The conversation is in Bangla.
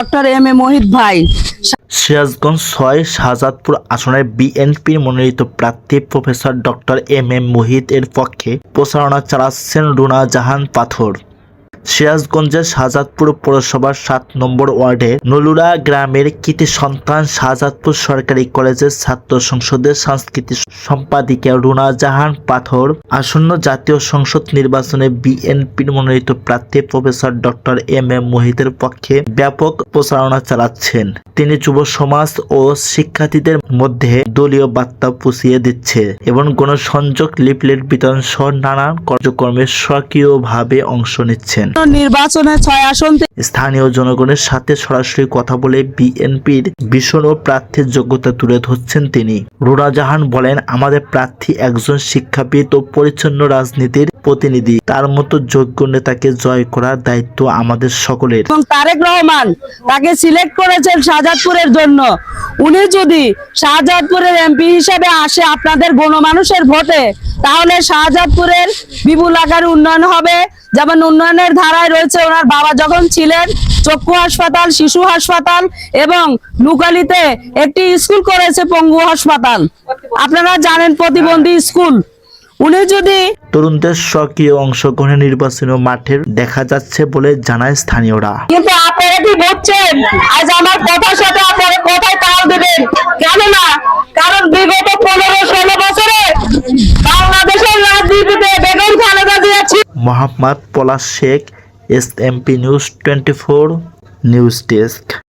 ডক্টর এম এ মোহিত ভাই। সিরাজগঞ্জ ছয় শাহজাদপুর আসনের বিএনপির মনোনীত প্রার্থী professor doctor M M Mohit এর পক্ষে প্রচারণা চালাচ্ছেন রুনা জাহান পাথর। সিরাজগঞ্জের শাহজাদপুর পৌরসভার সাত নম্বর ওয়ার্ডে নলুরা গ্রামের কৃতি সন্তান শাহজাদপুর সরকারি কলেজের ছাত্র সংসদের সাংস্কৃতিক সম্পাদিকা রুনা জাহান পাথর, আসন্ন জাতীয় সংসদ নির্বাচনে বিএনপির মনোনীত প্রার্থী প্রফেসর ডক্টর এম এম মোহিতের পক্ষে ব্যাপক প্রচারণা চালাচ্ছেন। তিনি যুব সমাজ ও শিক্ষার্থীদের মধ্যে দলীয় বার্তা পুষিয়ে দিচ্ছে এবং গণসংযোগ লিফলেট বিতরণ সহ নানান কার্যক্রমে সক্রিয়ভাবে অংশ নিচ্ছেন। নির্বাচনে ছয় আসন স্থানীয় জনগণের সাথে সরাসরি কথা বলে বিএনপির ভীষণ ও প্রার্থীর যোগ্যতা তুলে ধরছেন তিনি। রুনা জাহান বলেন, আমাদের প্রার্থী একজন শিক্ষাবিদ ও পরিচ্ছন্ন রাজনীতির প্রতিনিধি। তার মতো যোগ্য নেতাকে জয় করার দায়িত্ব আমাদের সকলের। এবং তারেক রহমান তাকে সিলেক্ট করেছেন শাহজাদপুরের জন্য। উনি যদি শাহজাদপুরের এমপি হিসেবে আসে আপনাদের গণমানুষের ভোটে, তাহলে শাহজাদপুরের বিপুল আকারে উন্নয়ন হবে। যেমন উন্নয়নের ধারায় রয়েছে ওনার বাবা যখন ছিলেন, চক্ষু হাসপাতাল, শিশু হাসপাতাল এবং লুকালিতে একটি স্কুল করেছে পঙ্গু হাসপাতাল। আপনারা জানেন প্রতিবন্ধী স্কুল। উনি যদি তরুণদের সক্রিয় অংশগ্রহণে নির্বাচনী মাঠের দেখা যাচ্ছে বলে জানায় স্থানীয়রা। কিন্তু আপনারা কি বুঝছেন? আজ আমার কথার সাথে আপনারা কথায় তাল দেবেন। কারণ বিগত পনেরো ষোলো বছরে বাংলাদেশের রাজনীতিতে Begum Khaleda Mohammad Palash Sheikh S MP news twenty four news desk